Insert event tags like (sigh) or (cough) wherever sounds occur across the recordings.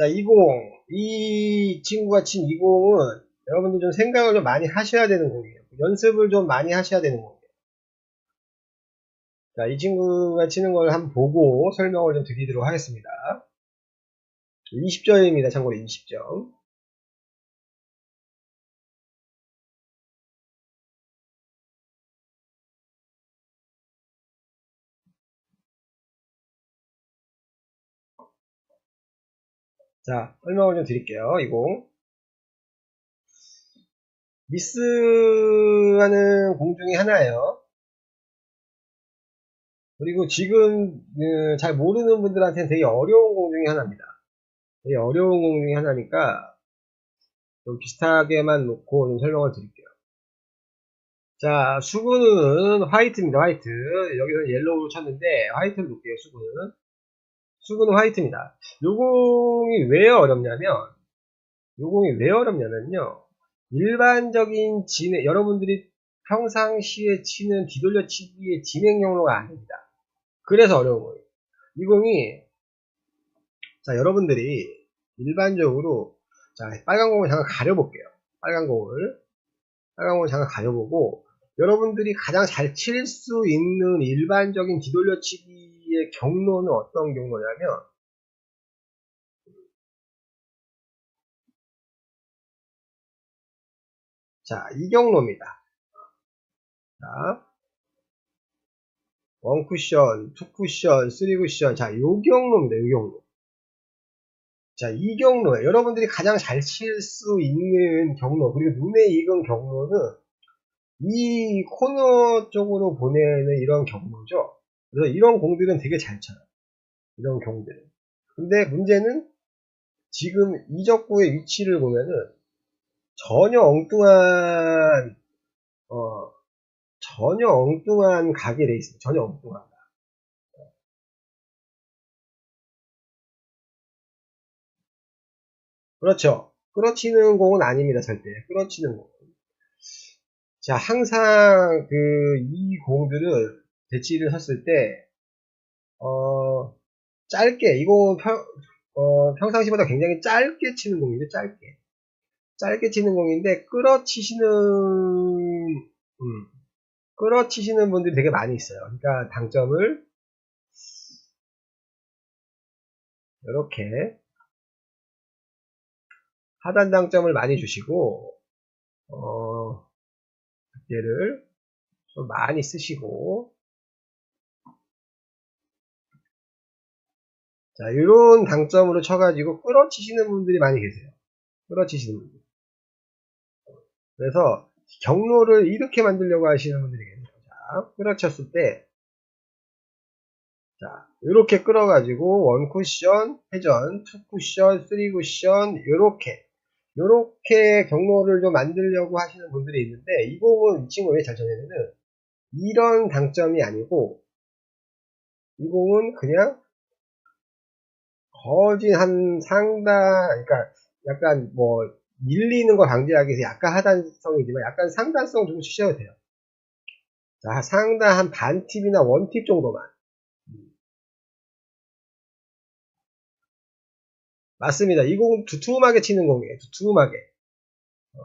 자, 20. 이 친구가 친 20은 여러분들 좀 생각을 좀 많이 하셔야 되는 공이에요. 연습을 좀 많이 하셔야 되는 공이에요. 자, 이 친구가 치는 걸 한번 보고 설명을 좀 드리도록 하겠습니다. 20점입니다. 참고로 20점. 자, 설명을 좀 드릴게요. 이공. 미스하는 공 중에 하나예요. 그리고 지금 그, 잘 모르는 분들한테는 되게 어려운 공 중에 하나입니다. 되게 어려운 공 중에 하나니까 좀 비슷하게만 놓고 좀 설명을 드릴게요. 자, 수구는 화이트입니다. 화이트. 여기서 옐로우로 쳤는데 화이트를 놓을게요. 수구는. 수구는 화이트입니다. 요 공이 왜 어렵냐면 요 공이 왜 어렵냐면요. 일반적인 진행, 여러분들이 평상시에 치는 뒤돌려치기의 진행 경로가 아닙니다. 그래서 어려운 거예요. 이 공이 자 여러분들이 일반적으로 자 빨간 공을 잠깐 가려볼게요. 빨간 공을 빨간 공을 잠깐 가려보고 여러분들이 가장 잘 칠 수 있는 일반적인 뒤돌려치기 의 경로는 어떤 경로냐면 자, 이 경로입니다. 자, 원 쿠션, 투 쿠션, 쓰리 쿠션. 자, 요 경로입니다. 요 경로. 자, 이 경로에 여러분들이 가장 잘 칠 수 있는 경로, 그리고 눈에 익은 경로는 이 코너 쪽으로 보내는 이런 경로죠. 그래서 이런 공들은 되게 잘 쳐요. 이런 경우들은. 근데 문제는 지금 이적구의 위치를 보면은 전혀 엉뚱한 어 전혀 엉뚱한 가게 돼 있습니다. 전혀 엉뚱하다. 그렇죠. 끌어치는 공은 아닙니다. 절대. 끌어치는 공. 자, 항상 그 이 공들을 대치를 했을 때 어, 짧게 이거 평, 어, 평상시보다 굉장히 짧게 치는 공인데 짧게 짧게 치는 공인데 끌어치시는 음, 끌어치시는 분들이 되게 많이 있어요. 그러니까 당점을 이렇게 하단 당점을 많이 주시고 어, 얘를 좀 많이 쓰시고 자 이런 당점으로 쳐가지고 끌어치시는 분들이 많이 계세요. 끌어치시는 분들. 그래서 경로를 이렇게 만들려고 하시는 분들이 계세요. 자, 끌어쳤을 때, 자, 이렇게 끌어가지고, 원 쿠션, 회전, 투 쿠션, 쓰리 쿠션, 이렇게, 이렇게 경로를 좀 만들려고 하시는 분들이 있는데, 이 공은 이 친구가 왜잘 쳐냐면은, 이런 당점이 아니고, 이 공은 그냥, 거진 한 상당, 그러니까, 약간 뭐, 밀리는 걸 방지하기 위해서 약간 하단성이지만 약간 상단성 정도 주셔도 돼요. 자, 상단 한 반 팁이나 원 팁 정도만. 맞습니다. 이 공 두툼하게 치는 공이에요. 두툼하게.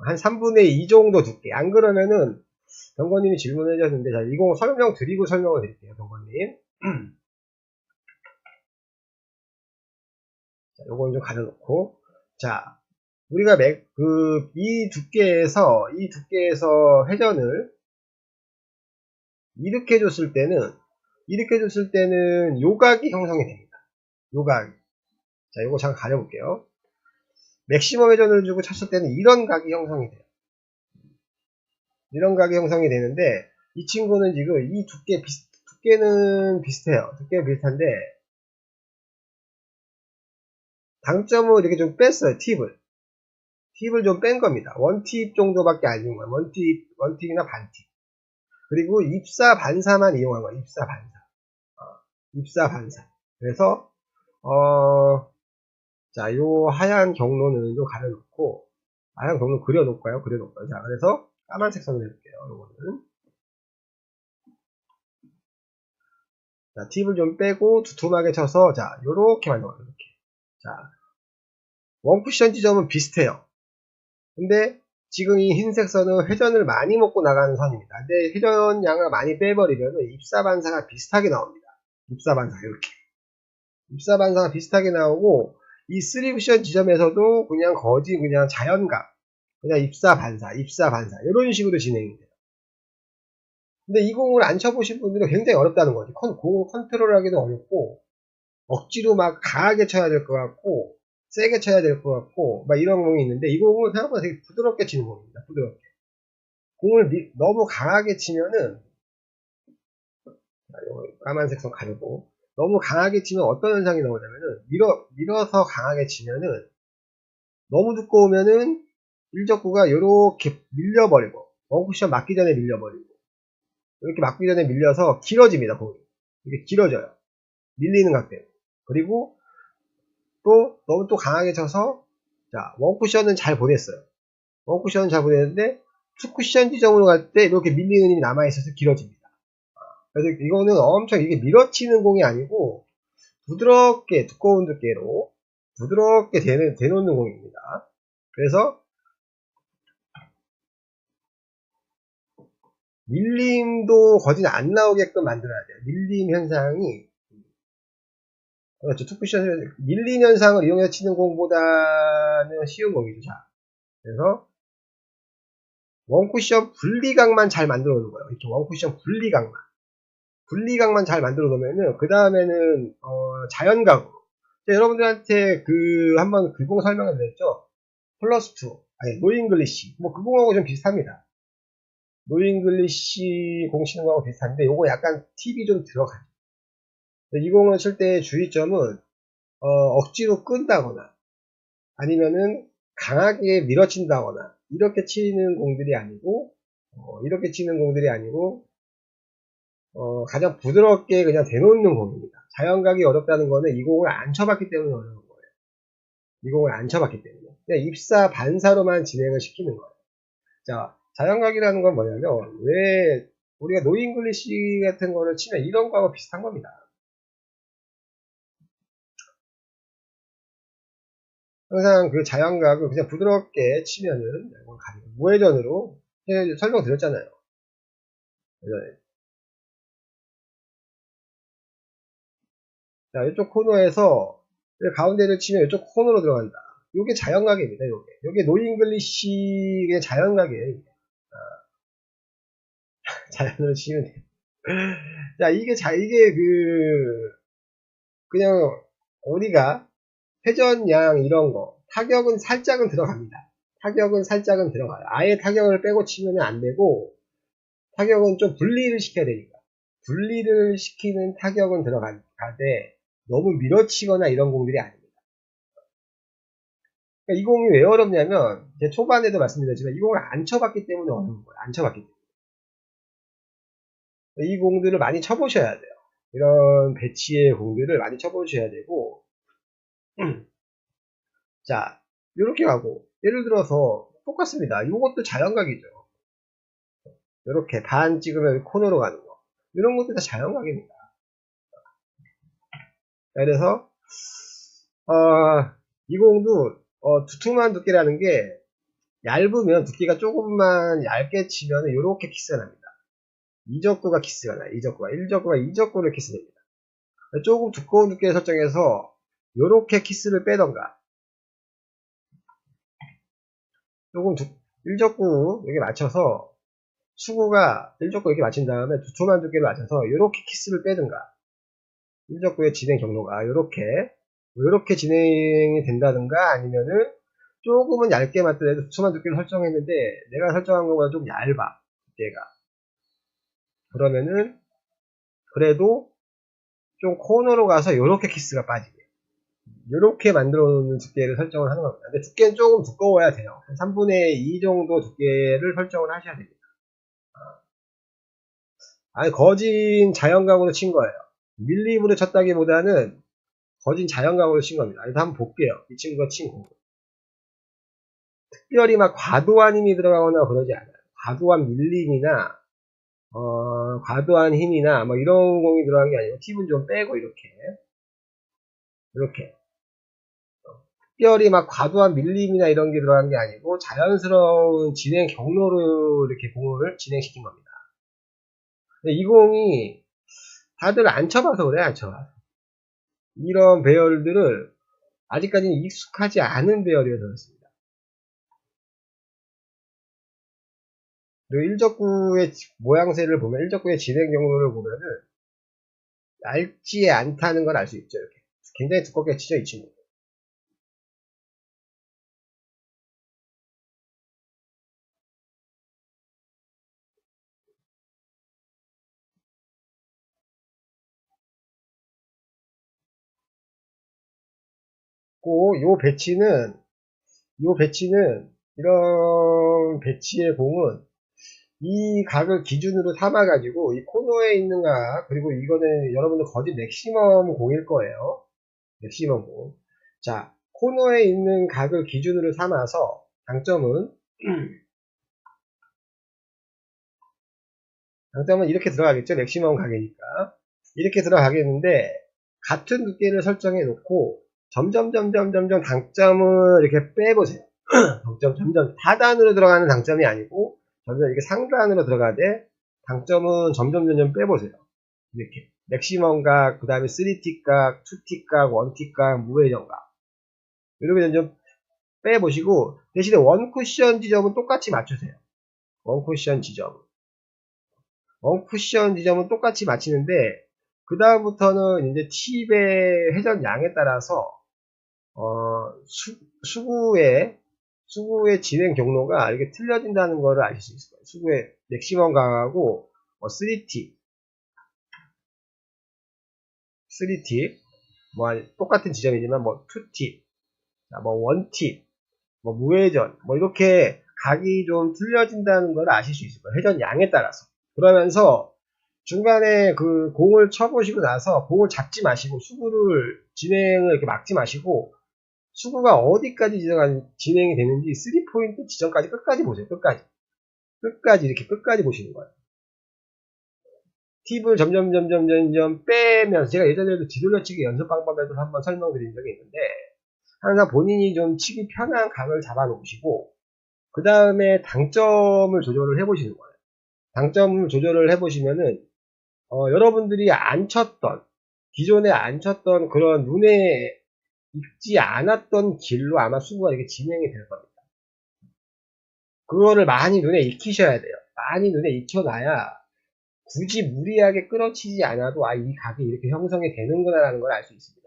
한 3분의 2 정도 두께. 안 그러면은 병건님이 질문해 주셨는데 자, 이 공 설명 드리고 설명을 드릴게요. 병건님. (clears throat) 요건 좀 가려놓고. 자, 우리가 맥, 그, 이 두께에서, 이 두께에서 회전을 이렇게 줬을 때는, 이렇게 줬을 때는 요각이 형성이 됩니다. 요각. 자, 요거 잠깐 가려볼게요. 맥시멈 회전을 주고 쳤을 때는 이런 각이 형성이 돼요. 이런 각이 형성이 되는데, 이 친구는 지금 이 두께 비슷, 두께는 비슷해요. 두께가 비슷한데, 당점을 이렇게 좀 뺐어요. 팁을. 팁을 좀 뺀 겁니다. 원팁 정도밖에 안 이용한 원팁, 원팁이나 반팁. 그리고 입사 반사만 이용한 거예요. 입사 반사. 어, 입사 반사. 그래서 어, 자, 요 하얀 경로는 좀 가려놓고 하얀 경로 그려놓을까요? 그려놓을까요? 자, 그래서 까만색 선을 해볼게요. 요거는 자, 팁을 좀 빼고 두툼하게 쳐서 자, 요렇게 만들어요. 이렇게. 자, 원쿠션 지점은 비슷해요. 근데 지금 이 흰색 선은 회전을 많이 먹고 나가는 선입니다. 근데 회전 양을 많이 빼버리면 입사 반사가 비슷하게 나옵니다. 입사 반사 이렇게. 입사 반사가 비슷하게 나오고 이 3쿠션 지점에서도 그냥 거지 그냥 자연각 그냥 입사 반사 입사 반사 이런 식으로 진행이 돼요. 근데 이 공을 안 쳐보신 분들은 굉장히 어렵다는 거지. 컨, 공을 컨트롤하기도 어렵고 억지로 막 강하게 쳐야 될 것 같고 세게 쳐야 될 것 같고 막 이런 공이 있는데 이 공은 생각보다 되게 부드럽게 치는 공입니다. 부드럽게. 공을 미, 너무 강하게 치면은 자, 까만색 선 가르고 너무 강하게 치면 어떤 현상이 나오냐면은 밀어 밀어서 강하게 치면은 너무 두꺼우면은 일적구가 이렇게 밀려버리고 원쿠션 맞기 전에 밀려버리고 이렇게 맞기 전에 밀려서 길어집니다 공이 이게 길어져요 밀리는 각 때문에 그리고 또 너무 또 강하게 쳐서 자 원쿠션은 잘 보냈어요 원쿠션은 잘 보냈는데 투쿠션 지점으로 갈 때 이렇게 밀리는 힘이 남아있어서 길어집니다 그래서 이거는 엄청 이게 밀어치는 공이 아니고 부드럽게 두꺼운 두께로 부드럽게 대, 대놓는 공입니다. 그래서 밀림도 거진 안 나오게끔 만들어야 돼요. 밀림 현상이 그렇죠. 투쿠션 밀림 현상을 이용해서 치는 공보다는 쉬운 공이죠. 자, 그래서 원쿠션 분리각만 잘 만들어 놓은 거예요. 이렇게 원쿠션 분리각만. 분리각만 잘 만들어 놓으면은 그 다음에는 어, 자연각으로 여러분들한테 그 한번 그 공 설명을 드렸죠 플러스 2 아니 노잉글리시 뭐 그 공하고 좀 비슷합니다 노잉글리시 공 치는 거하고 비슷한데 요거 약간 팁이 좀 들어가요 이 공을 칠때 주의점은 어, 억지로 끈다거나 아니면은 강하게 밀어친다거나 이렇게 치는 공들이 아니고 어, 이렇게 치는 공들이 아니고 어, 가장 부드럽게 그냥 대놓는 공입니다. 자연각이 어렵다는 거는 이 공을 안 쳐봤기 때문에 어려운 거예요. 이 공을 안 쳐봤기 때문에. 그냥 입사 반사로만 진행을 시키는 거예요. 자, 자연각이라는 건 뭐냐면, 왜 우리가 노잉글리시 같은 거를 치면 이런 거하고 비슷한 겁니다. 항상 그 자연각을 그냥 부드럽게 치면은, 무회전으로 설명드렸잖아요. 자, 이쪽 코너에서 가운데를 치면 이쪽 코너로 들어간다. 이게 자연각입니다. 요게. 요게 노잉글리시의 자연각이에요. 아. (laughs) 자연으로 치면 돼요. (laughs) 자, 이게 자, 이게 그, 그냥 우리가 회전량 이런 거, 타격은 살짝은 들어갑니다. 타격은 살짝은 들어가요. 아예 타격을 빼고 치면 안 되고, 타격은 좀 분리를 시켜야 되니까. 분리를 시키는 타격은 들어가되, 너무 밀어치거나 이런 공들이 아닙니다. 그러니까 이 공이 왜 어렵냐면 제 초반에도 말씀드렸지만 이 공을 안 쳐봤기 때문에 어려운 거예요. 안 쳐봤기 때문에. 이 공들을 많이 쳐보셔야 돼요. 이런 배치의 공들을 많이 쳐보셔야 되고 자 이렇게 가고 예를 들어서 똑같습니다. 이것도 자연각이죠. 이렇게 반 찍으면 코너로 가는 거 이런 것도 다 자연각입니다. 그래서 어, 이 공도 어, 두툼한 두께라는 게 얇으면 두께가 조금만 얇게 치면 이렇게 키스가 납니다. 이적구가 키스가 나요. 이적구가 1적구가 2적구를 키스됩니다. 조금 두꺼운 두께 설정해서 이렇게 키스를 빼던가. 조금 두, 1적구 여기 맞춰서 수구가 1적구 이렇게 맞춘 다음에 두툼한 두께를 맞춰서 이렇게 키스를 빼든가. 일적구의 진행 경로가 이렇게 뭐 진행이 된다든가 아니면은 조금은 얇게 맞더라도 수만 두께를 설정했는데 내가 설정한 것보다 좀 얇아 두께가. 그러면은 그래도 좀 코너로 가서 이렇게 키스가 빠지게 이렇게 만들어 놓는 두께를 설정을 하는 겁니다 근데 두께는 조금 두꺼워야 돼요 한 3분의 2 정도 두께를 설정을 하셔야 됩니다 아니 거진 자연각으로 친 거예요 밀림으로 쳤다기보다는 거진 자연각으로 친 겁니다. 일단 한번 볼게요. 이 친구가 친 공. 특별히 막 과도한 힘이 들어가거나 그러지 않아요. 과도한 밀림이나 어, 과도한 힘이나 뭐 이런 공이 들어간 게 아니고 팁은 좀 빼고 이렇게 이렇게 특별히 막 과도한 밀림이나 이런 게 들어간 게 아니고 자연스러운 진행 경로로 이렇게 공을 진행시킨 겁니다. 이 공이 다들 안 쳐봐서 그래, 안 쳐봐서. 이런 배열들을 아직까지는 익숙하지 않은 배열이어서 그렇습니다. 그리고 일적구의 모양새를 보면, 일적구의 진행 경로를 보면은, 얇지 않다는 걸 알 수 있죠, 이렇게. 굉장히 두껍게 치죠, 이 친구. 고, 요 배치는, 요 배치는, 이런 배치의 공은, 이 각을 기준으로 삼아 가지고, 이 코너에 있는 각, 그리고 이거는 여러분들 거짓 맥시멈 공일 거예요. 맥시멈 공. 자, 코너에 있는 각을 기준으로 삼아서, 장점은, 장점은 (clears throat) 이렇게 들어가겠죠. 맥시멈 각이니까. 이렇게 들어가겠는데, 같은 두께를 설정해 놓고, 점점 점점 점점 당점을 이렇게 빼보세요. (clears throat) 점점 점점 하단으로 들어가는 당점이 아니고 점점 이렇게 상단으로 들어가되 당점은 점점 점점 빼보세요. 이렇게 맥시멈각, 그 다음에 3T각, 2T각, 1T각, 무회전각 이렇게 점점 빼보시고 대신에 원쿠션 지점은 똑같이 맞추세요. 원쿠션 지점 원쿠션 지점은 똑같이 맞히는데 그 다음부터는 이제 팁의 회전 양에 따라서 어, 수, 수구의 수구의 진행 경로가 이렇게 틀려진다는 것을 아실 수 있을 거예요. 수구의 맥시멈 강하고 뭐 3T 3T 뭐 똑같은 지점이지만 뭐 2T 뭐 1T 뭐 무회전. 뭐 이렇게 각이 좀 틀려진다는 걸 아실 수 있을 거예요. 회전 양에 따라서. 그러면서 중간에 그 공을 쳐보시고 나서 공을 잡지 마시고 수구를 진행을 이렇게 막지 마시고 수구가 어디까지 진행이 되는지 3포인트 지점까지 끝까지 보세요. 끝까지. 끝까지 이렇게 끝까지 보시는 거예요. 팁을 점점 점점 점점 빼면서 제가 예전에도 뒤돌려치기 연습 방법에도 한번 설명드린 적이 있는데 항상 본인이 좀 치기 편한 각을 잡아 놓으시고 그 다음에 당점을 조절을 해 보시는 거예요. 당점을 조절을 해 보시면은 어, 여러분들이 안 쳤던 기존에 안 쳤던 그런 눈에 익지 않았던 길로 아마 수구가 이렇게 진행이 될 겁니다. 그거를 많이 눈에 익히셔야 돼요. 많이 눈에 익혀놔야 굳이 무리하게 끌어치지 않아도 아, 이 각이 이렇게 형성이 되는구나라는 걸 알 수 있습니다.